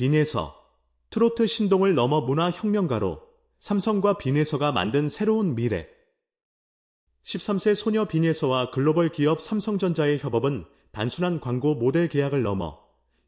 빈에서 트로트 신동을 넘어 문화 혁명가로 삼성과 빈에서가 만든 새로운 미래. 13세 소녀 빈에서와 글로벌 기업 삼성전자의 협업은 단순한 광고 모델 계약을 넘어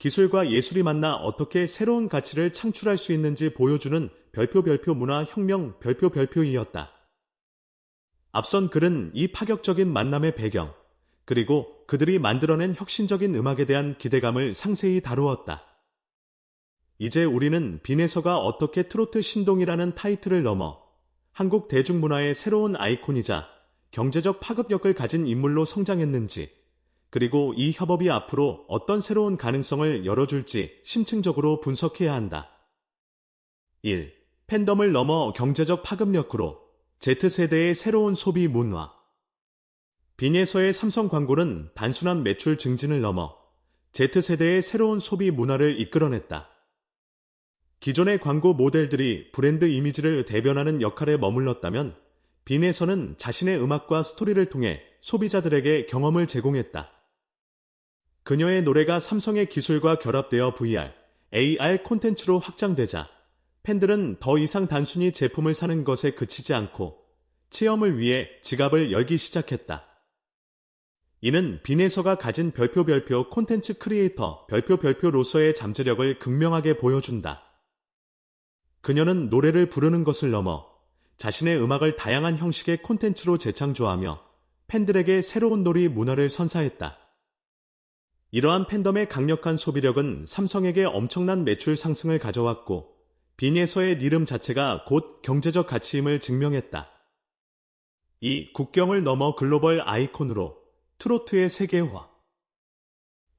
기술과 예술이 만나 어떻게 새로운 가치를 창출할 수 있는지 보여주는 별표 별표 문화 혁명 별표 별표이었다. 앞선 글은 이 파격적인 만남의 배경, 그리고 그들이 만들어낸 혁신적인 음악에 대한 기대감을 상세히 다루었다. 이제 우리는 빈에서가 어떻게 트로트 신동이라는 타이틀을 넘어 한국 대중문화의 새로운 아이콘이자 경제적 파급력을 가진 인물로 성장했는지, 그리고 이 협업이 앞으로 어떤 새로운 가능성을 열어줄지 심층적으로 분석해야 한다. 1. 팬덤을 넘어 경제적 파급력으로 Z세대의 새로운 소비 문화. 빈에서의 삼성 광고는 단순한 매출 증진을 넘어 Z세대의 새로운 소비 문화를 이끌어냈다. 기존의 광고 모델들이 브랜드 이미지를 대변하는 역할에 머물렀다면 빈에서는 자신의 음악과 스토리를 통해 소비자들에게 경험을 제공했다. 그녀의 노래가 삼성의 기술과 결합되어 VR, AR 콘텐츠로 확장되자 팬들은 더 이상 단순히 제품을 사는 것에 그치지 않고 체험을 위해 지갑을 열기 시작했다. 이는 빈에서가 가진 별표 별표 콘텐츠 크리에이터 별표 별표로서의 잠재력을 극명하게 보여준다. 그녀는 노래를 부르는 것을 넘어 자신의 음악을 다양한 형식의 콘텐츠로 재창조하며 팬들에게 새로운 놀이 문화를 선사했다. 이러한 팬덤의 강력한 소비력은 삼성에게 엄청난 매출 상승을 가져왔고 빈에서의 이름 자체가 곧 경제적 가치임을 증명했다. 이 국경을 넘어 글로벌 아이콘으로 트로트의 세계화.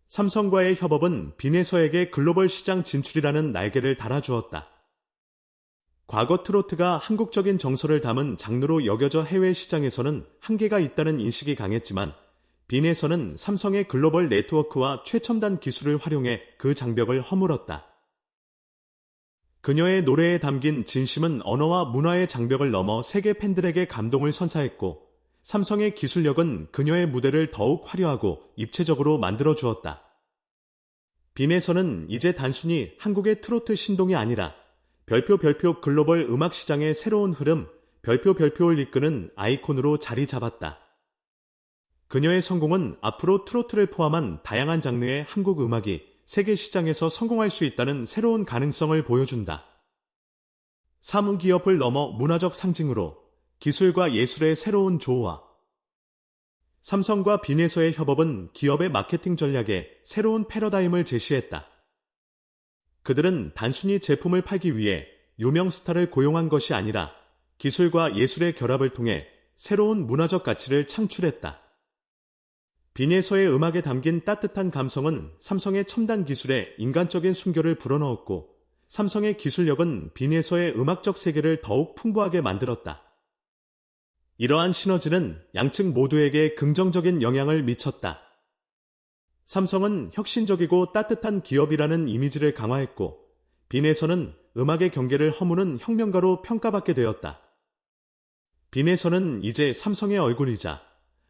삼성과의 협업은 빈에서에게 글로벌 시장 진출이라는 날개를 달아주었다. 과거 트로트가 한국적인 정서를 담은 장르로 여겨져 해외 시장에서는 한계가 있다는 인식이 강했지만 빈에서는 삼성의 글로벌 네트워크와 최첨단 기술을 활용해 그 장벽을 허물었다. 그녀의 노래에 담긴 진심은 언어와 문화의 장벽을 넘어 세계 팬들에게 감동을 선사했고 삼성의 기술력은 그녀의 무대를 더욱 화려하고 입체적으로 만들어 주었다. 빈에서는 이제 단순히 한국의 트로트 신동이 아니라 별표 별표 글로벌 음악 시장의 새로운 흐름, 별표 별표를 이끄는 아이콘으로 자리 잡았다. 그녀의 성공은 앞으로 트로트를 포함한 다양한 장르의 한국 음악이 세계 시장에서 성공할 수 있다는 새로운 가능성을 보여준다. 사무기업을 넘어 문화적 상징으로 기술과 예술의 새로운 조화. 삼성과 빈에서의 협업은 기업의 마케팅 전략에 새로운 패러다임을 제시했다. 그들은 단순히 제품을 팔기 위해 유명 스타를 고용한 것이 아니라 기술과 예술의 결합을 통해 새로운 문화적 가치를 창출했다. 빈에서의 음악에 담긴 따뜻한 감성은 삼성의 첨단 기술에 인간적인 순결을 불어넣었고 삼성의 기술력은 빈에서의 음악적 세계를 더욱 풍부하게 만들었다. 이러한 시너지는 양측 모두에게 긍정적인 영향을 미쳤다. 삼성은 혁신적이고 따뜻한 기업이라는 이미지를 강화했고 빈에서는 음악의 경계를 허무는 혁명가로 평가받게 되었다. 빈에서는 이제 삼성의 얼굴이자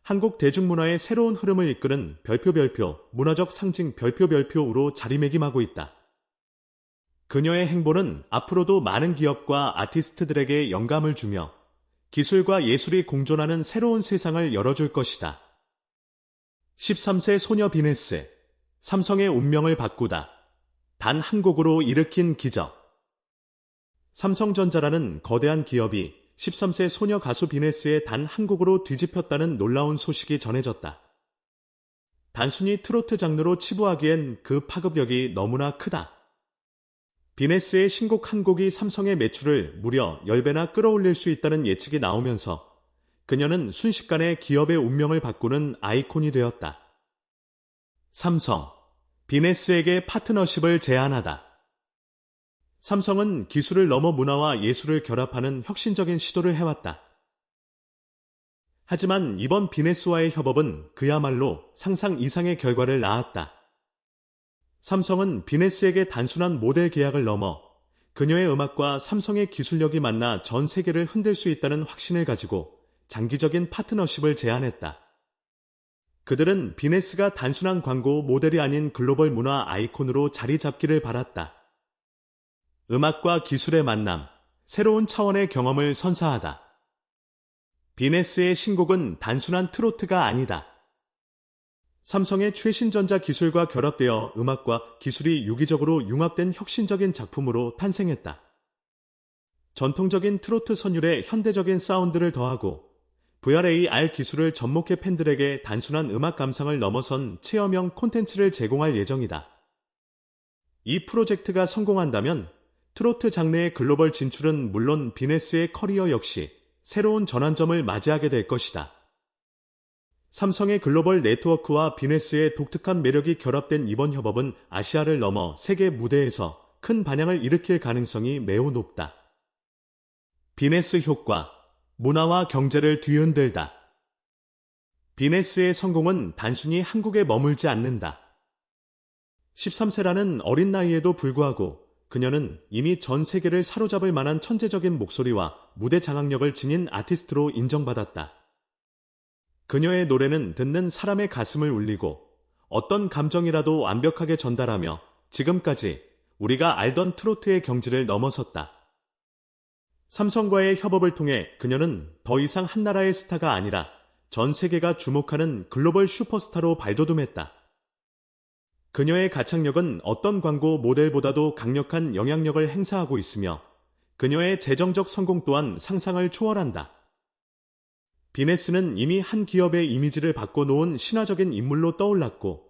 한국 대중문화의 새로운 흐름을 이끄는 별표 별표 문화적 상징 별표 별표로 자리매김하고 있다. 그녀의 행보는 앞으로도 많은 기업과 아티스트들에게 영감을 주며 기술과 예술이 공존하는 새로운 세상을 열어줄 것이다. 13세 소녀 비네스, 삼성의 운명을 바꾸다. 단 한 곡으로 일으킨 기적. 삼성전자라는 거대한 기업이 13세 소녀 가수 비네스의 단 한 곡으로 뒤집혔다는 놀라운 소식이 전해졌다. 단순히 트로트 장르로 치부하기엔 그 파급력이 너무나 크다. 비네스의 신곡 한 곡이 삼성의 매출을 무려 10배나 끌어올릴 수 있다는 예측이 나오면서 그녀는 순식간에 기업의 운명을 바꾸는 아이콘이 되었다. 삼성, 비네스에게 파트너십을 제안하다. 삼성은 기술을 넘어 문화와 예술을 결합하는 혁신적인 시도를 해왔다. 하지만 이번 비네스와의 협업은 그야말로 상상 이상의 결과를 낳았다. 삼성은 비네스에게 단순한 모델 계약을 넘어 그녀의 음악과 삼성의 기술력이 만나 전 세계를 흔들 수 있다는 확신을 가지고 장기적인 파트너십을 제안했다. 그들은 비네스가 단순한 광고 모델이 아닌 글로벌 문화 아이콘으로 자리 잡기를 바랐다. 음악과 기술의 만남, 새로운 차원의 경험을 선사하다. 비네스의 신곡은 단순한 트로트가 아니다. 삼성의 최신 전자 기술과 결합되어 음악과 기술이 유기적으로 융합된 혁신적인 작품으로 탄생했다. 전통적인 트로트 선율에 현대적인 사운드를 더하고 VRAR 기술을 접목해 팬들에게 단순한 음악 감상을 넘어선 체험형 콘텐츠를 제공할 예정이다. 이 프로젝트가 성공한다면 트로트 장르의 글로벌 진출은 물론 비네스의 커리어 역시 새로운 전환점을 맞이하게 될 것이다. 삼성의 글로벌 네트워크와 비네스의 독특한 매력이 결합된 이번 협업은 아시아를 넘어 세계 무대에서 큰 반향을 일으킬 가능성이 매우 높다. 비네스 효과, 문화와 경제를 뒤흔들다. 비네스의 성공은 단순히 한국에 머물지 않는다. 13세라는 어린 나이에도 불구하고 그녀는 이미 전 세계를 사로잡을 만한 천재적인 목소리와 무대 장악력을 지닌 아티스트로 인정받았다. 그녀의 노래는 듣는 사람의 가슴을 울리고 어떤 감정이라도 완벽하게 전달하며 지금까지 우리가 알던 트로트의 경지를 넘어섰다. 삼성과의 협업을 통해 그녀는 더 이상 한 나라의 스타가 아니라 전 세계가 주목하는 글로벌 슈퍼스타로 발돋움했다. 그녀의 가창력은 어떤 광고 모델보다도 강력한 영향력을 행사하고 있으며 그녀의 재정적 성공 또한 상상을 초월한다. 비네스는 이미 한 기업의 이미지를 바꿔놓은 신화적인 인물로 떠올랐고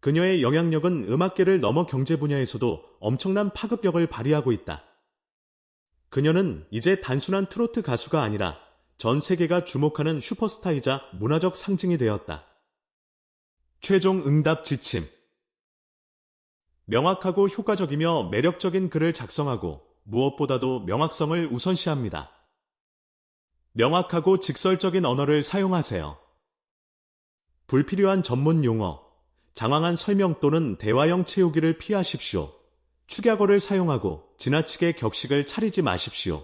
그녀의 영향력은 음악계를 넘어 경제 분야에서도 엄청난 파급력을 발휘하고 있다. 그녀는 이제 단순한 트로트 가수가 아니라 전 세계가 주목하는 슈퍼스타이자 문화적 상징이 되었다. 최종 응답 지침 명확하고 효과적이며 매력적인 글을 작성하고 무엇보다도 명확성을 우선시합니다. 명확하고 직설적인 언어를 사용하세요. 불필요한 전문 용어, 장황한 설명 또는 대화형 채우기를 피하십시오. 축약어를 사용하고 지나치게 격식을 차리지 마십시오.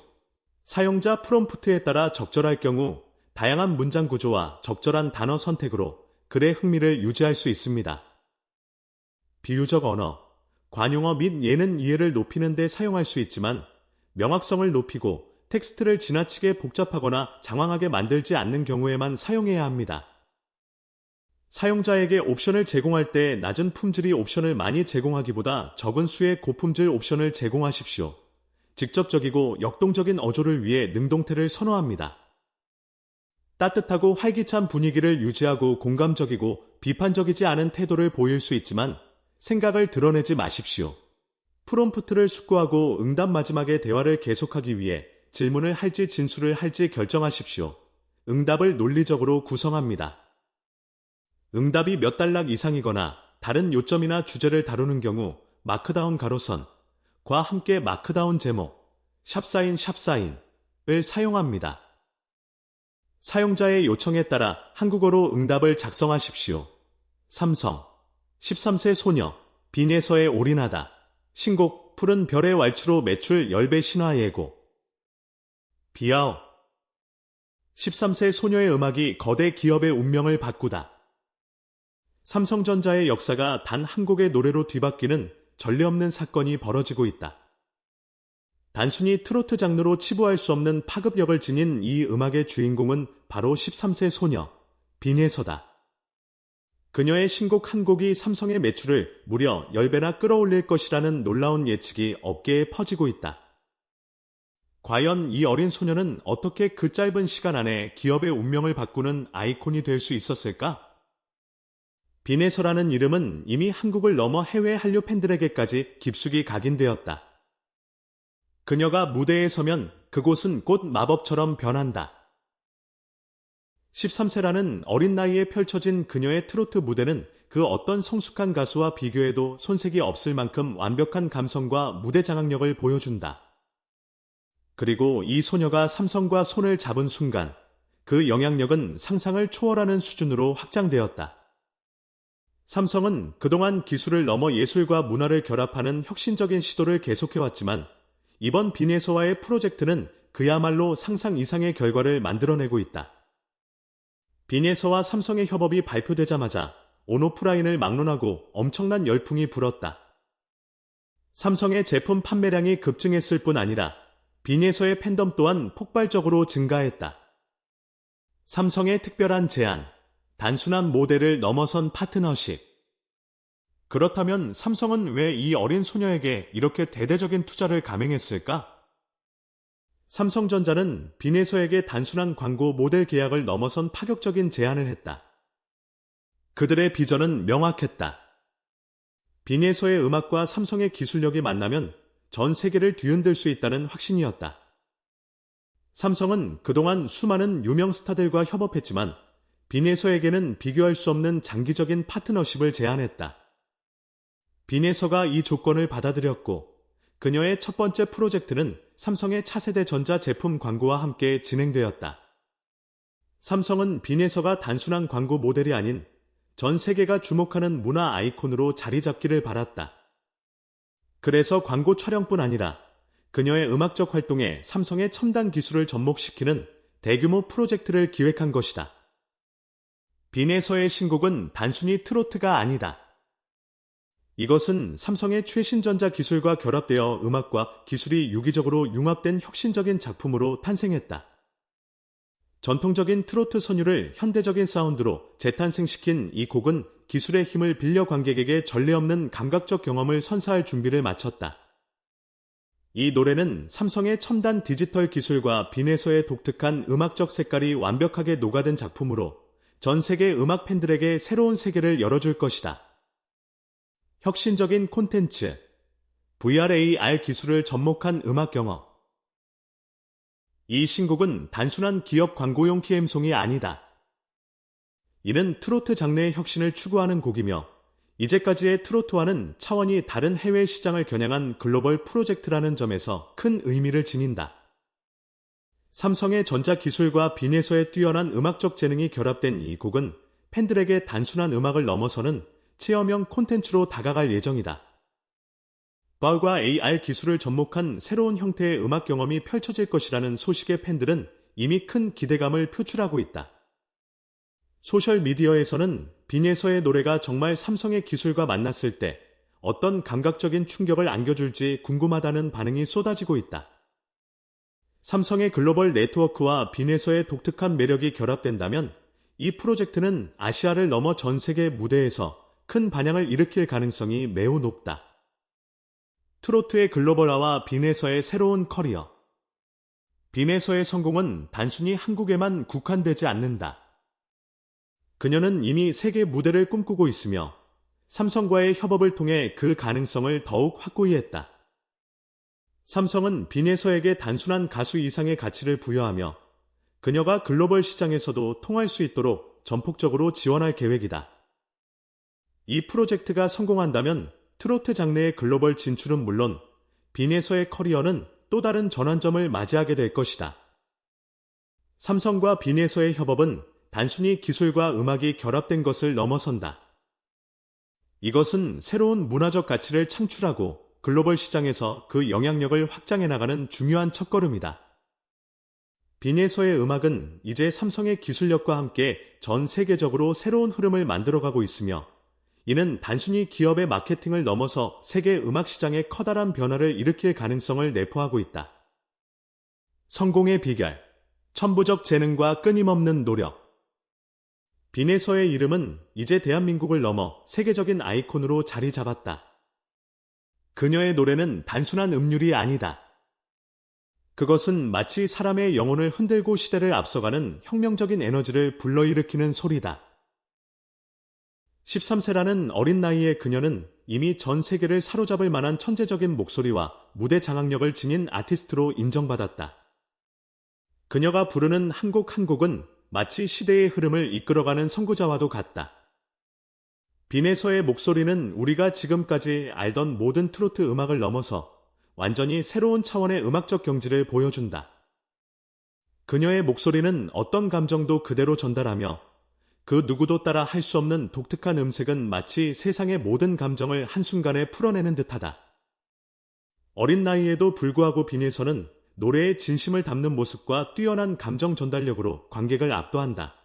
사용자 프롬프트에 따라 적절할 경우 다양한 문장 구조와 적절한 단어 선택으로 글의 흥미를 유지할 수 있습니다. 비유적 언어, 관용어 및 예는 이해를 높이는 데 사용할 수 있지만 명확성을 높이고 텍스트를 지나치게 복잡하거나 장황하게 만들지 않는 경우에만 사용해야 합니다. 사용자에게 옵션을 제공할 때 낮은 품질이 옵션을 많이 제공하기보다 적은 수의 고품질 옵션을 제공하십시오. 직접적이고 역동적인 어조를 위해 능동태를 선호합니다. 따뜻하고 활기찬 분위기를 유지하고 공감적이고 비판적이지 않은 태도를 보일 수 있지만 생각을 드러내지 마십시오. 프롬프트를 숙고하고 응답 마지막에 대화를 계속하기 위해 질문을 할지 진술을 할지 결정하십시오. 응답을 논리적으로 구성합니다. 응답이 몇 단락 이상이거나 다른 요점이나 주제를 다루는 경우 마크다운 가로선과 함께 마크다운 제목, 샵사인 샵사인을 사용합니다. 사용자의 요청에 따라 한국어로 응답을 작성하십시오. 삼성 13세 소녀 빈에서에 올인하다 신곡 푸른 별의 왈츠로 매출 10배 신화 예고 비아오 13세 소녀의 음악이 거대 기업의 운명을 바꾸다. 삼성전자의 역사가 단 한 곡의 노래로 뒤바뀌는 전례 없는 사건이 벌어지고 있다. 단순히 트로트 장르로 치부할 수 없는 파급력을 지닌 이 음악의 주인공은 바로 13세 소녀, 빈에서다. 그녀의 신곡 한 곡이 삼성의 매출을 무려 10배나 끌어올릴 것이라는 놀라운 예측이 업계에 퍼지고 있다. 과연 이 어린 소녀는 어떻게 그 짧은 시간 안에 기업의 운명을 바꾸는 아이콘이 될 수 있었을까? 비네서라는 이름은 이미 한국을 넘어 해외 한류 팬들에게까지 깊숙이 각인되었다. 그녀가 무대에 서면 그곳은 곧 마법처럼 변한다. 13세라는 어린 나이에 펼쳐진 그녀의 트로트 무대는 그 어떤 성숙한 가수와 비교해도 손색이 없을 만큼 완벽한 감성과 무대 장악력을 보여준다. 그리고 이 소녀가 삼성과 손을 잡은 순간 그 영향력은 상상을 초월하는 수준으로 확장되었다. 삼성은 그동안 기술을 넘어 예술과 문화를 결합하는 혁신적인 시도를 계속해왔지만 이번 비네서와의 프로젝트는 그야말로 상상 이상의 결과를 만들어내고 있다. 비네서와 삼성의 협업이 발표되자마자 온오프라인을 막론하고 엄청난 열풍이 불었다. 삼성의 제품 판매량이 급증했을 뿐 아니라 빈에서의 팬덤 또한 폭발적으로 증가했다. 삼성의 특별한 제안, 단순한 모델을 넘어선 파트너십. 그렇다면 삼성은 왜 이 어린 소녀에게 이렇게 대대적인 투자를 감행했을까? 삼성전자는 빈에서에게 단순한 광고 모델 계약을 넘어선 파격적인 제안을 했다. 그들의 비전은 명확했다. 빈에서의 음악과 삼성의 기술력이 만나면 전 세계를 뒤흔들 수 있다는 확신이었다. 삼성은 그동안 수많은 유명 스타들과 협업했지만 빈에서에게는 비교할 수 없는 장기적인 파트너십을 제안했다. 빈에서가 이 조건을 받아들였고 그녀의 첫 번째 프로젝트는 삼성의 차세대 전자 제품 광고와 함께 진행되었다. 삼성은 빈에서가 단순한 광고 모델이 아닌 전 세계가 주목하는 문화 아이콘으로 자리 잡기를 바랐다. 그래서 광고 촬영뿐 아니라 그녀의 음악적 활동에 삼성의 첨단 기술을 접목시키는 대규모 프로젝트를 기획한 것이다. 빈에서의 신곡은 단순히 트로트가 아니다. 이것은 삼성의 최신 전자 기술과 결합되어 음악과 기술이 유기적으로 융합된 혁신적인 작품으로 탄생했다. 전통적인 트로트 선율을 현대적인 사운드로 재탄생시킨 이 곡은 기술의 힘을 빌려 관객에게 전례 없는 감각적 경험을 선사할 준비를 마쳤다. 이 노래는 삼성의 첨단 디지털 기술과 빈에서의 독특한 음악적 색깔이 완벽하게 녹아든 작품으로 전 세계 음악 팬들에게 새로운 세계를 열어줄 것이다. 혁신적인 콘텐츠, VRAR 기술을 접목한 음악 경험, 이 신곡은 단순한 기업 광고용 PM송이 아니다. 이는 트로트 장르의 혁신을 추구하는 곡이며 이제까지의 트로트와는 차원이 다른 해외 시장을 겨냥한 글로벌 프로젝트라는 점에서 큰 의미를 지닌다. 삼성의 전자기술과 빈에서의 뛰어난 음악적 재능이 결합된 이 곡은 팬들에게 단순한 음악을 넘어서는 체험형 콘텐츠로 다가갈 예정이다. 바울과 AR 기술을 접목한 새로운 형태의 음악 경험이 펼쳐질 것이라는 소식의 팬들은 이미 큰 기대감을 표출하고 있다. 소셜미디어에서는 빈에서의 노래가 정말 삼성의 기술과 만났을 때 어떤 감각적인 충격을 안겨줄지 궁금하다는 반응이 쏟아지고 있다. 삼성의 글로벌 네트워크와 빈에서의 독특한 매력이 결합된다면 이 프로젝트는 아시아를 넘어 전 세계 무대에서 큰 반향을 일으킬 가능성이 매우 높다. 트로트의 글로벌화와 빈에서의 새로운 커리어. 빈에서의 성공은 단순히 한국에만 국한되지 않는다. 그녀는 이미 세계 무대를 꿈꾸고 있으며 삼성과의 협업을 통해 그 가능성을 더욱 확고히 했다. 삼성은 빈에서에게 단순한 가수 이상의 가치를 부여하며 그녀가 글로벌 시장에서도 통할 수 있도록 전폭적으로 지원할 계획이다. 이 프로젝트가 성공한다면 트로트 장르의 글로벌 진출은 물론 빈에서의 커리어는 또 다른 전환점을 맞이하게 될 것이다. 삼성과 빈에서의 협업은 단순히 기술과 음악이 결합된 것을 넘어선다. 이것은 새로운 문화적 가치를 창출하고 글로벌 시장에서 그 영향력을 확장해 나가는 중요한 첫걸음이다. 빈에서의 음악은 이제 삼성의 기술력과 함께 전 세계적으로 새로운 흐름을 만들어가고 있으며 이는 단순히 기업의 마케팅을 넘어서 세계 음악 시장에 커다란 변화를 일으킬 가능성을 내포하고 있다. 성공의 비결, 천부적 재능과 끊임없는 노력. 빈에서의 이름은 이제 대한민국을 넘어 세계적인 아이콘으로 자리 잡았다. 그녀의 노래는 단순한 음률이 아니다. 그것은 마치 사람의 영혼을 흔들고 시대를 앞서가는 혁명적인 에너지를 불러일으키는 소리다. 13세라는 어린 나이에 그녀는 이미 전 세계를 사로잡을 만한 천재적인 목소리와 무대 장악력을 지닌 아티스트로 인정받았다. 그녀가 부르는 한 곡한 곡은 마치 시대의 흐름을 이끌어가는 선구자와도 같다. 빈에서의 목소리는 우리가 지금까지 알던 모든 트로트 음악을 넘어서 완전히 새로운 차원의 음악적 경지를 보여준다. 그녀의 목소리는 어떤 감정도 그대로 전달하며 그 누구도 따라 할 수 없는 독특한 음색은 마치 세상의 모든 감정을 한순간에 풀어내는 듯하다. 어린 나이에도 불구하고 빈에서는 노래의 진심을 담는 모습과 뛰어난 감정 전달력으로 관객을 압도한다.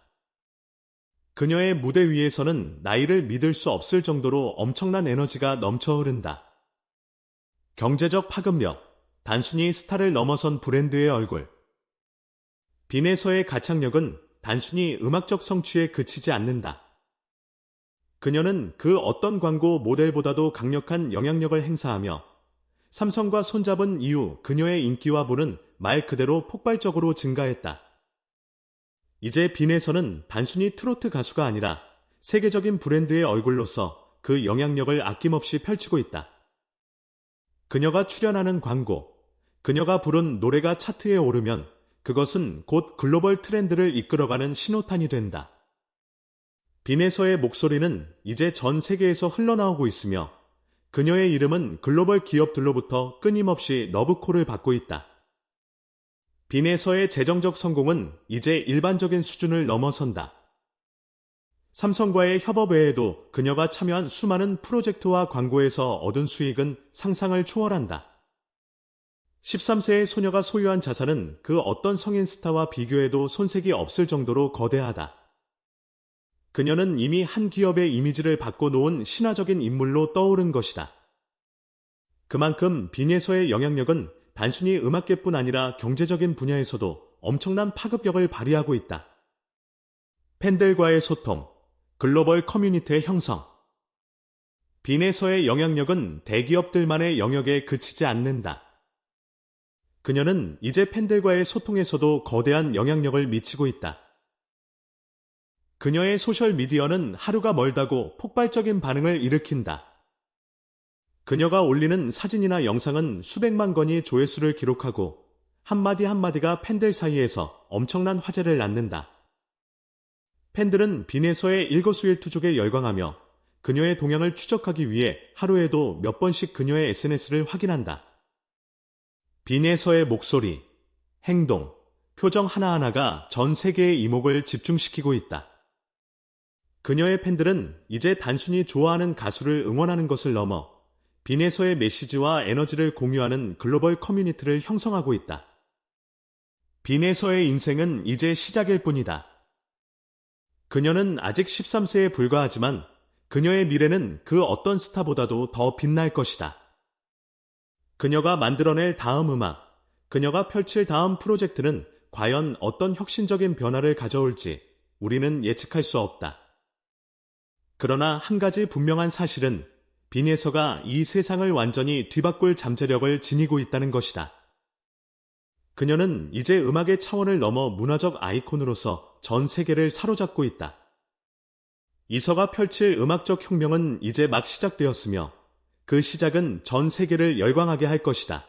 그녀의 무대 위에서는 나이를 믿을 수 없을 정도로 엄청난 에너지가 넘쳐 흐른다. 경제적 파급력, 단순히 스타를 넘어선 브랜드의 얼굴. 빈에서의 가창력은 단순히 음악적 성취에 그치지 않는다. 그녀는 그 어떤 광고 모델보다도 강력한 영향력을 행사하며 삼성과 손잡은 이후 그녀의 인기와 부는 말 그대로 폭발적으로 증가했다. 이제 빈에서는 단순히 트로트 가수가 아니라 세계적인 브랜드의 얼굴로서 그 영향력을 아낌없이 펼치고 있다. 그녀가 출연하는 광고, 그녀가 부른 노래가 차트에 오르면 그것은 곧 글로벌 트렌드를 이끌어가는 신호탄이 된다. 빈에서의 목소리는 이제 전 세계에서 흘러나오고 있으며 그녀의 이름은 글로벌 기업들로부터 끊임없이 너브콜을 받고 있다. 빈에서의 재정적 성공은 이제 일반적인 수준을 넘어선다. 삼성과의 협업 외에도 그녀가 참여한 수많은 프로젝트와 광고에서 얻은 수익은 상상을 초월한다. 13세의 소녀가 소유한 자산은 그 어떤 성인 스타와 비교해도 손색이 없을 정도로 거대하다. 그녀는 이미 한 기업의 이미지를 바꿔놓은 신화적인 인물로 떠오른 것이다. 그만큼 빈에서의 영향력은 단순히 음악계뿐 아니라 경제적인 분야에서도 엄청난 파급력을 발휘하고 있다. 팬들과의 소통, 글로벌 커뮤니티의 형성. 빈에서의 영향력은 대기업들만의 영역에 그치지 않는다. 그녀는 이제 팬들과의 소통에서도 거대한 영향력을 미치고 있다. 그녀의 소셜미디어는 하루가 멀다고 폭발적인 반응을 일으킨다. 그녀가 올리는 사진이나 영상은 수백만 건이 조회수를 기록하고 한마디 한마디가 팬들 사이에서 엄청난 화제를 낳는다. 팬들은 빈에서의 일거수일투족에 열광하며 그녀의 동향을 추적하기 위해 하루에도 몇 번씩 그녀의 SNS를 확인한다. 빈에서의 목소리, 행동, 표정 하나하나가 전 세계의 이목을 집중시키고 있다. 그녀의 팬들은 이제 단순히 좋아하는 가수를 응원하는 것을 넘어 빈에서의 메시지와 에너지를 공유하는 글로벌 커뮤니티를 형성하고 있다. 빈에서의 인생은 이제 시작일 뿐이다. 그녀는 아직 13세에 불과하지만 그녀의 미래는 그 어떤 스타보다도 더 빛날 것이다. 그녀가 만들어낼 다음 음악, 그녀가 펼칠 다음 프로젝트는 과연 어떤 혁신적인 변화를 가져올지 우리는 예측할 수 없다. 그러나 한 가지 분명한 사실은 빈에서가 이 세상을 완전히 뒤바꿀 잠재력을 지니고 있다는 것이다. 그녀는 이제 음악의 차원을 넘어 문화적 아이콘으로서 전 세계를 사로잡고 있다. 이서가 펼칠 음악적 혁명은 이제 막 시작되었으며 그 시작은 전 세계를 열광하게 할 것이다.